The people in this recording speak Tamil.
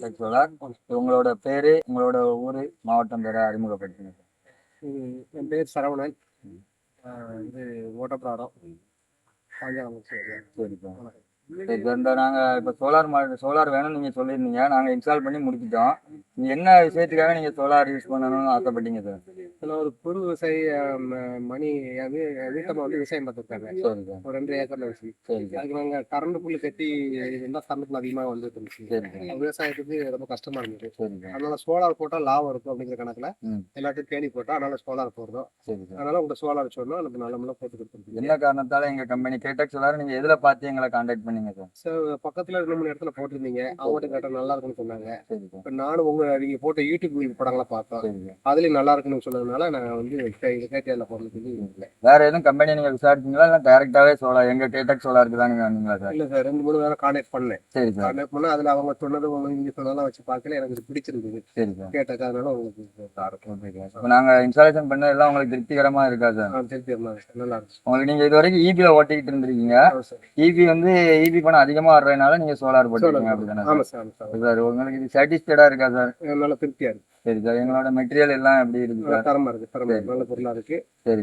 சோலார் உங்களோட பேரு உங்களோட ஊரு மாவட்டம் பேரை அறிமுகப்படுத்துங்க என் பேர் சரவணன். இது ஓட்டப்பிராடம். சரிப்பா. சரி இப்ப இந்த நாங்க இப்ப சோலார் மா சோலார் வேணும்னு நீங்க சொல்லியிருந்தீங்க. நாங்க இன்ஸ்டால் பண்ணி முடிச்சிட்டோம். என்ன விஷயத்துக்காக நீங்க சோலார் யூஸ் பண்ணணும்னு ஆசைப்பட்டீங்க சார் இதில் ஒரு குறு விவசாயி மணி என் வீட்டம்மா வந்து விவசாயம் பார்த்துருக்காங்க ஒரு ரெண்டு ஏக்கர்ல வச்சு. அதுக்கு நாங்கள் கரண்ட் புல்லு கட்டி இருந்தால் கரண்ட் புல் அதிகமாக வந்துட்டு இருந்துச்சு. அது விவசாயத்துக்கு ரொம்ப கஷ்டமா இருந்துச்சு அதனால சோலார் போட்டால் லாபம் இருக்கும் அப்படிங்கிற கணக்குல. எல்லாத்தையும் தேடி போட்டோம் அதனால சோலார் போடுறோம். அதனால உங்க சோலார் சொன்னோம் நம்ம நல்ல முறை போட்டு கொடுத்துருக்கோம் என்ன காரணத்தால எங்க கம்பெனி கேடெக் சோலார் நீங்க எதுல பார்த்து எங்களை கான்டாக்ட் பண்ணீங்க சார் பக்கத்துல ரெண்டு மூணு இடத்துல போட்டிருந்தீங்க. அவங்ககிட்ட கேட்டால் நல்லா இருக்குன்னு சொன்னாங்க. நானும் உங்க நீங்க போட்ட யூடியூப் படங்களை பார்த்தோம் அதுலயும் நல்லா இருக்குன்னு சொன்னதுனால நான் வந்து கேட்டியால இல்லை. வேற எதுவும் கம்பெனி நீங்க விசாரிச்சீங்களா? இல்ல டைரக்டாவே சோலார் எங்க தான் நீங்க வந்தீங்களா சார்? இல்ல சார் ரெண்டு மூணு நேரம் கான்டாக்ட் பண்ணேன். சரி சார். கான்டாக்ட் பண்ணா அதுல அவங்க சொன்னது நீங்க சொன்னதெல்லாம் வச்சு பார்க்கல எனக்கு பிடிச்சிருந்தது. சரி சார். கேட்டது அதனால உங்களுக்கு நாங்க இன்ஸ்டாலேஷன் பண்ணதெல்லாம் உங்களுக்கு திருப்திகரமா இருக்கா சார்? சார் நல்லா இருக்கு உங்களுக்கு நீங்க இது வரைக்கும் ஈபில ஓட்டிக்கிட்டு இருந்திருக்கீங்க. சார். ஈபி வந்து ஈபி பணம் அதிகமா வர்றதுனால நீங்க சோலார் போட்டுருக்கீங்க அப்படிதானே சார்? உங்களுக்கு இது சாட்டிஸ்ஃபைடா இருக்கா சார்? நல்ல திருப்தியா இருக்கு. சரி சார் எங்களோட மெட்டீரியல் எல்லாம் எப்படி இருக்கு சார்? தரமா இருக்கு தரமா நல்ல பொருளா இருக்கு.